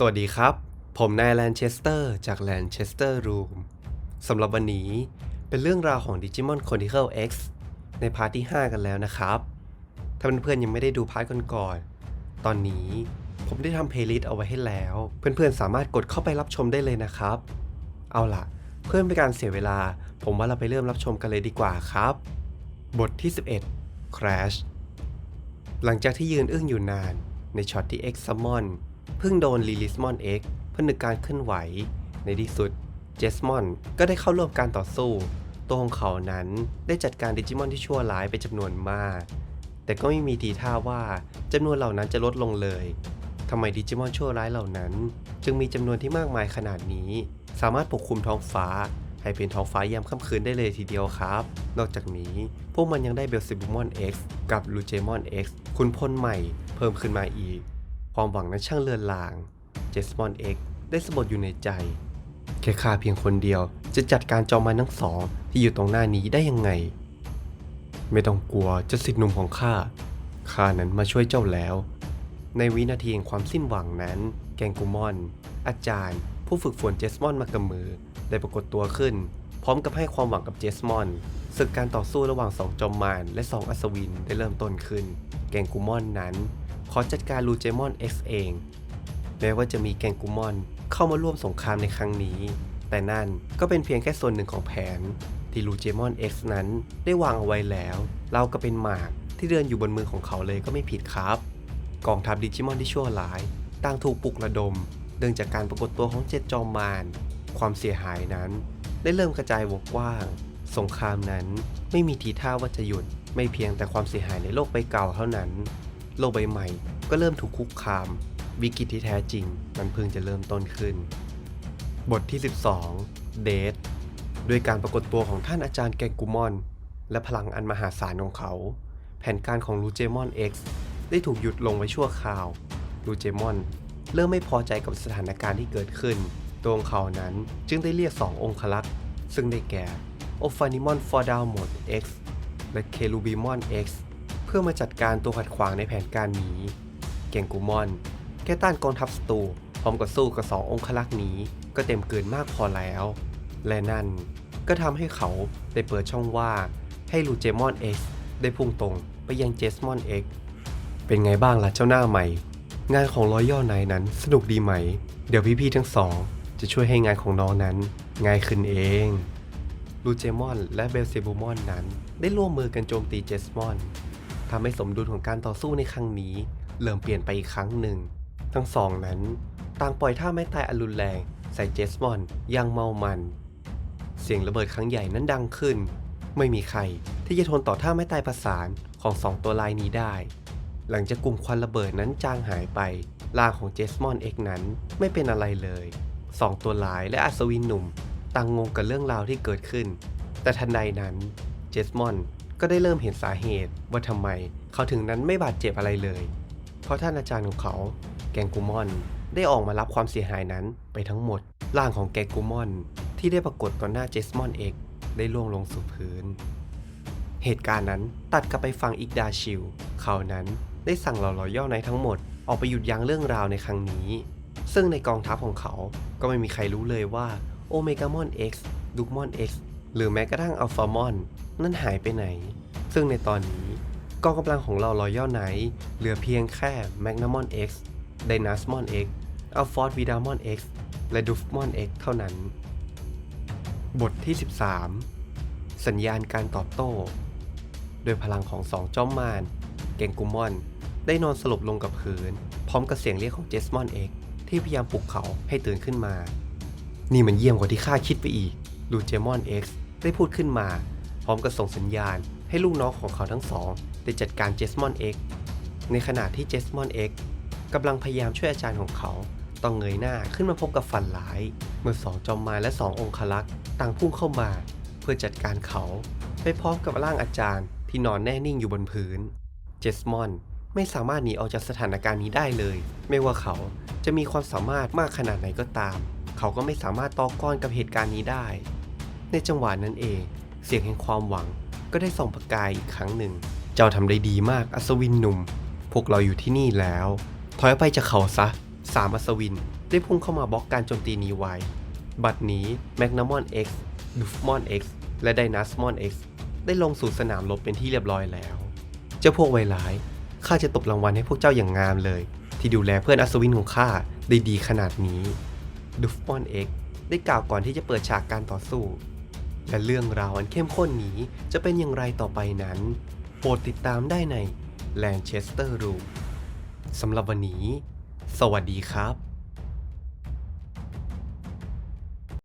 สวัสดีครับ ผมนายแลนเชสเตอร์จากแลนเชสเตอร์รูมสำหรับวันนี้เป็นเรื่องราวของ Digimon Chronicle X ในพาร์ทที่ 5 กันแล้วนะครับ ถ้าเพื่อนๆยังไม่ได้ดูพาร์ทก่อนๆตอนนี้ผมได้ทำเพลย์ลิสต์เอาไว้ให้แล้ว เพื่อนๆสามารถกดเข้าไปรับชมได้เลยนะครับ เอาล่ะ เพื่อไม่เป็นการเสียเวลา ผมว่าเราไปเริ่มรับชมกันเลยดีกว่าครับ บทที่ 11 Crash หลังจากที่ยืนอึ้งอยู่นานในช็อตที่ X Summon เพิ่งโดน r e l e a s e m o n X เพื่อนึกการเคลื่อนไหว ในที่สุด j e s m o n ก็ได้เข้าร่วมการต่อสู้ ตัวของเขานั้นได้จัดการดิจิมอนที่ชั่วร้ายไปจำนวนมาก แต่ก็ไม่มีทีท่าว่าจำนวนเหล่านั้นจะลดลงเลยทำไมดิจิมอนชั่วร้ายเหล่านั้น จึงมีจำนวนที่มากมายขนาดนี้ สามารถปกคลุมท้องฟ้า ให้เป็นท้องฟ้ายามค่ำคืนได้เลยทีเดียวครับ นอกจากนี้ พวกมันยังได้เบลซิบูมอน X กับลูเจมอน X คุณพลใหม่เพิ่มขึ้นมาอีก ความหวังนั้นช่างเลือนลาง เจสมอน X ได้สะบดอยู่ในใจแค่ข้าเพียงคนเดียวจะจัดการจอมมันทั้งสองที่อยู่ตรงหน้านี้ได้ยังไง ไม่ต้องกลัวจะสิทธิหนุ่มของข้าข้านั้นมาช่วยเจ้าแล้ว ในวินาทีแห่งความสิ้นหวังนั้น แกงกูมอน อาจารย์ ผู้ฝึกฝนเจสมอนมากับมือ ได้ปรากฏตัวขึ้น พร้อมกับให้ความหวังกับเจสมอนศึกการต่อสู้ระหว่างสองจอมมารและสองอัศวินได้เริ่มต้นขึ้น แกงกูมอนนั้น ขอจัดการลูเจมอน X เอง แม้ว่าจะมีแกงกูมอน เข้ามาร่วมสงครามในครั้งนี้ แต่นั่นก็เป็นเพียงแค่ส่วนหนึ่งของแผน ที่ลูเจมอน X นั้นได้วางเอาไว้แล้ว เราก็เป็นหมากที่เดินอยู่บนมือของเขาเลยก็ไม่ผิดครับ กองทัพดิจิมอนที่ชั่วร้าย ต่างถูกปลุกระดมเนื่องจากการปรากฏตัวของเจ็ดจอมมารความเสียหายนั้น ได้เริ่มกระจายวงกว้างสงครามนั้นไม่มีทีท่าว่าจะหยุด ไม่เพียงแต่ความเสียหายในโลกใบเก่าเท่านั้น โลกใบใหม่ ก็เริ่มถูกคุกคาม วิกฤตที่แท้จริง มันเพิ่งจะเริ่มต้นขึ้น บทที่ 12 เดทด้วยการปรากฏตัวของท่านอาจารย์แกงกูมอน และพลังอันมหาศาลของเขา แผนการของลูเจมอน X ได้ถูกหยุดลงไว้ชั่วคราว ลูเจมอน เริ่มไม่พอใจกับสถานการณ์ที่เกิดขึ้น ตัวของเขานั้นจึงได้เรียกสององคลักษ์ซึ่งได้แก่โอฟานิมอนฟอร์ดาวหมด X และเคลูบิมอน X เพื่อมาจัดการตัวขัดขวางในแผนการนี้ เก่งกูมอนแค่ต้านกองทัพศัตรูพร้อมกับสู้กับสององคลักษ์นี้ ก็เต็มเกินมากพอแล้ว และนั่นก็ทำให้เขาได้เปิดช่องว่างให้ลูเจมอน X ได้พุ่งตรงไปยังเจสมอน X เป็นไงบ้างล่ะเจ้าหน้าใหม่ งานของรอยัลไนนั้นสนุกดีไหม เดี๋ยวพี่ๆทั้งสอง จะช่วยให้งานของน้องนั้น ง่ายขึ้นเองลูเจมอนและเบลเซบูมอนนั้น ได้ร่วมมือกันโจมตีเจสมอน ทำให้สมดุลของการต่อสู้ในครั้งนี้ เริ่มเปลี่ยนไปอีกครั้งหนึ่ง ทั้งสองนั้น ต่างปล่อยท่าไม้ตายอันรุนแรงใส่เจสมอนอย่างเมามัน เสียงระเบิดครั้งใหญ่นั้นดังขึ้น ไม่มีใครที่จะทนต่อท่าไม้ตายประสานของสองตัวลายนี้ได้ หลังจากกลุ่มควันระเบิดนั้นจางหายไปร่างของเจสมอนเอกนั้นไม่เป็นอะไรเลยสองตัวลายและอัศวินหนุ่มต่างงงกับเรื่องราวที่เกิดขึ้น แต่ทันใดนั้น เจสมอน ก็ได้เริ่มเห็นสาเหตุว่าทำไมเขาถึงนั้นไม่บาดเจ็บอะไรเลย เพราะท่านอาจารย์ของเขา แกงกูมอน ได้ออกมารับความเสียหายนั้นไปทั้งหมด ร่างของแกงกูมอน ที่ได้ปรากฏต่อหน้าเจสมอนเอกได้ล่วงลงสู่พื้น เหตุการณ์นั้นตัดกลับไปฟังอีกดาชิลเขานั้นได้สั่งเหล่าลอย่อในทั้งหมดออกไปหยุดยั้งเรื่องราวในครั้งนี้ ซึ่งในกองทัพของเขาก็ไม่มีใครรู้เลยว่าโอเมกามอน X ดูมอน X หรือแม้กระทั่งอัลฟามอน นั่นหายไปไหน ซึ่งในตอนนี้กองกำลังของเรารอยย่อไหน เหลือเพียงแค่แมกนามอน X ไดนัสมอน X อัลฟอร์ดวีดามอน X และดูฟมอน X เท่านั้น บทที่ 13 สัญญาณการตอบโต้ โดยพลังของสองจอมมารเกงกุมอน ได้นอนสลบลงกับพื้น พร้อมกับเสียงเรียกของเจสมอนเอกที่พยายามปลุกเขาให้ตื่นขึ้นมา นี่มันเยี่ยมกว่าที่ข้าคิดไปอีกลูเจมอน X ได้พูดขึ้นมา ร้อมกับส่งสัญญาณ ให้ลูกน้องของเขาทั้งสองได้จัดการเจสมอน X ในขณะที่เจสมอน X กกำลังพยายามช่วยอาจารย์ของเขา ต้องเงยหน้าขึ้นมาพบกับฝันร้าย เมื่อสองจอมมารและสององคลักษ์ต่างพุ่งเข้ามา เพื่อจัดการเขา ไปพร้อมกับร่างอาจารย์ที่นอนแน่นิ่งอยู่บนพื้น เจสมอนไม่สามารถหนีออกจากสถานการณ์นี้ได้เลย ไม่ว่าเขาจะมีความสามารถมากขนาดไหนก็ตาม เขาก็ไม่สามารถต่อกรกับเหตุการณ์นี้ได้ ในจังหวะนั้นเอง เสียงแห่งความหวังก็ได้ส่องประกายอีกครั้งหนึ่ง เจ้าทำได้ดีมากอัศวินหนุ่ม พวกเราอยู่ที่นี่แล้ว ถอยไปจากเขาซะ สามอัศวินได้พุ่งเข้ามาบล็อกการโจมตีนี้ไว้ บัดนี้แมกนามอน X ดูฟมอน X และไดนัสมอน X ได้ลงสู่สนามรบเป็นที่เรียบร้อยแล้ว เจ้าพวกไวร้ายข้าจะตบรางวัลให้พวกเจ้าอย่างงามเลย ที่ดูแลเพื่อนอัศวินของข้าได้ดีขนาดนี้ดูฟมอน X ได้กล่าวก่อนที่จะเปิดฉากการต่อสู้ และเรื่องราวอันเข้มข้นนี้จะเป็นอย่างไรต่อไปนั้นโปรดติดตามได้ในแลนเชสเตอร์รูมสำหรับวันนี้ สวัสดีครับ